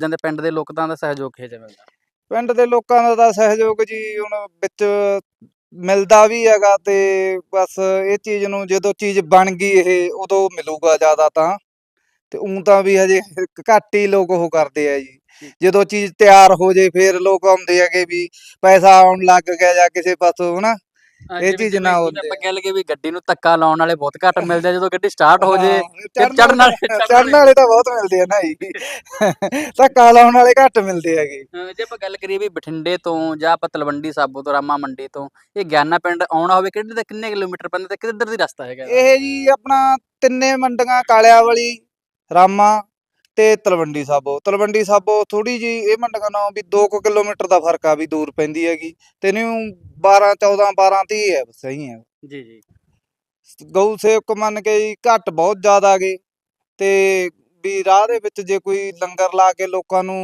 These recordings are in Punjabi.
ਜਾਂਦੇ ਪਿੰਡ ਦੇ ਲੋਕਾਂ ਦਾ ਸਹਿਯੋਗ ਕਿਹੋ ਜਿਹਾ ਮਿਲਦਾ? ਪਿੰਡ ਦੇ ਲੋਕਾਂ ਦਾ ਤਾਂ ਸਹਿਯੋਗ ਜੀ ਹੁਣ ਵਿੱਚ ਮਿਲਦਾ ਵੀ ਹੈਗਾ ਤੇ ਬਸ ਇਹ ਚੀਜ਼ ਨੂੰ ਜਦੋਂ ਚੀਜ਼ ਬਣ ਗਈ ਇਹ ਉਦੋਂ ਮਿਲੂਗਾ ਜ਼ਿਆਦਾ ਤਾਂ। ਤੇ ਉਂ ਤਾਂ ਵੀ ਹਜੇ ਘੱਟ ਹੀ ਲੋਕ ਉਹ ਕਰਦੇ ਆ ਜੀ। ਜਦੋਂ ਚੀਜ਼ ਤਿਆਰ ਹੋ ਜੇ ਫਿਰ ਲੋਕ ਆਉਂਦੇ ਹੈਗੇ ਵੀ ਪੈਸਾ ਆਉਣ ਲੱਗ ਗਿਆ ਜਾਂ ਕਿਸੇ ਪਾਸੋਂ ਹਨਾ। ਇਹ ਚੀਜ਼ ਨਾ ਹੁੰਦੇ ਆਪਾਂ ਕਹਿ ਲਈਏ ਵੀ ਗੱਡੀ ਨੂੰ ਧੱਕਾ ਲਾਉਣ ਵਾਲੇ ਬਹੁਤ ਘੱਟ ਮਿਲਦੇ ਆ ਜਦੋਂ ਗੱਡੀ ਸਟਾਰਟ ਹੋ ਜੇ ਚੜਨ ਵਾਲੇ- ਚੜਨ ਵਾਲੇ ਤਾਂ ਬਹੁਤ ਮਿਲਦੇ ਆ ਨਾ ਜੀ। ਧੱਕਾ ਲਾਉਣ ਵਾਲੇ ਘੱਟ ਮਿਲਦੇ ਹੈਗੇ। ਜੇ ਆਪਾਂ ਗੱਲ ਕਰੀਏ ਵੀ ਬਠਿੰਡੇ ਤੋਂ ਜਾਂ ਆਪਾਂ ਤਲਵੰਡੀ ਸਾਬੋ ਤੋਂ ਰਾਮਾ ਮੰਡੀ ਤੋਂ ਇਹ ਗਿਆਨਾ ਪਿੰਡ ਆਉਣਾ ਹੋਵੇ ਕਿੰਨੇ ਤੇ ਕਿੰਨੇ ਕਿਲੋਮੀਟਰ ਪੈਂਦਾ ਤੇ ਕਿੱਧਰ ਦੀ ਰਸਤਾ ਹੈਗਾ? ਇਹ ਜੀ ਆਪਣਾ ਤਿੰਨੇ ਮੰਡੀਆਂ ਕਾਲਿਆਂ ਵਾਲੀ ਰਾਮਾ ਤੇ ਤਲਵੰਡੀ ਸਾਬੋ। ਤਲਵੰਡੀ ਸਾਬੋ ਥੋੜੀ ਜੀ ਇਹ ਮੰਡੀਆਂ ਨਾਲੋਂ ਵੀ 2 ਕਿਲੋਮੀਟਰ ਦਾ ਫ਼ਰਕ ਆ ਵੀ ਦੂਰ ਪੈਂਦੀ ਹੈਗੀ। ਤੇ ਇਹਨੂੰ 12 14 12 30 ਹੈ ਸਹੀ ਹੈ ਜੀ ਜੀ। ਗਊ ਸੇਵਕ ਮੰਨ ਕੇ ਜੀ ਘੱਟ ਬਹੁਤ ਜ਼ਿਆਦਾ ਗਏ ਤੇ ਵੀ ਰਾਹ ਦੇ ਵਿੱਚ ਜੇ ਕੋਈ ਲੰਗਰ ਲਾ ਕੇ ਲੋਕਾਂ ਨੂੰ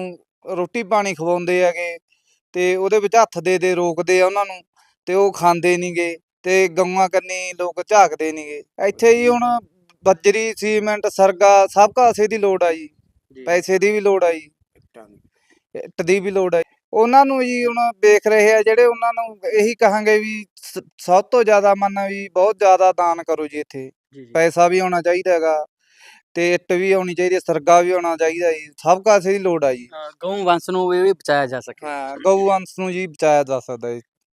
ਰੋਟੀ ਪਾਣੀ ਖਵਾਉਂਦੇ ਹੈਗੇ ਤੇ ਉਹਦੇ ਵਿੱਚ ਹੱਥ ਦੇ ਦੇ ਰੋਕਦੇ ਆ ਉਹਨਾਂ ਨੂੰ ਤੇ ਉਹ ਖਾਂਦੇ ਨਹੀਂਗੇ ਤੇ ਗਊਆਂ ਕੰਨੀ ਲੋਕ ਝਾਕਦੇ ਨਹੀਂਗੇ ਇੱਥੇ ਜੀ ਹੁਣ ਬੱਜਰੀ ਸੀਮੈਂਟ ਸਰਗਾ ਸਭ ਕਾਸੇ ਦੀ ਲੋੜ ਆ ਜੀ। ਪੈਸੇ ਦੀ ਵੀ ਲੋੜ ਆ ਜੀ ਇੱਟ ਦੀ ਵੀ ਲੋੜ ਆ ਜੀ। ਉਹਨਾਂ ਨੂੰ ਜੀ ਹੁਣ ਵੇਖ ਰਹੇ ਆ ਜਿਹੜੇ ਉਹਨਾਂ ਨੂੰ ਇਹੀ ਕਹਾਂਗੇ ਵੀ ਸ- ਸਭ ਤੋਂ ਜ਼ਿਆਦਾ ਮੰਨ ਵੀ ਬਹੁਤ ਜ਼ਿਆਦਾ ਦਾਨ ਕਰੋ ਜੀ ਇੱਥੇ। ਪੈਸਾ ਵੀ ਆਉਣਾ ਚਾਹੀਦਾ ਹੈਗਾ ਤੇ ਇੱਟ ਵੀ ਆਉਣੀ ਚਾਹੀਦੀ ਹੈ ਸਰਗਾ ਵੀ ਆਉਣਾ ਚਾਹੀਦਾ ਜੀ। ਸਭ ਕਾਸੇ ਦੀ ਲੋੜ ਆ ਜੀ ਗਊ ਵੰਸ਼ ਨੂੰ ਵੀ ਵੀ ਬਚਾਇਆ ਜਾ ਸਕੇ। ਹਾਂ ਗਊ ਵੰਸ਼ ਨੂੰ ਜੀ ਬਚਾਇਆ ਜਾ ਸਕਦਾ ਜੀ।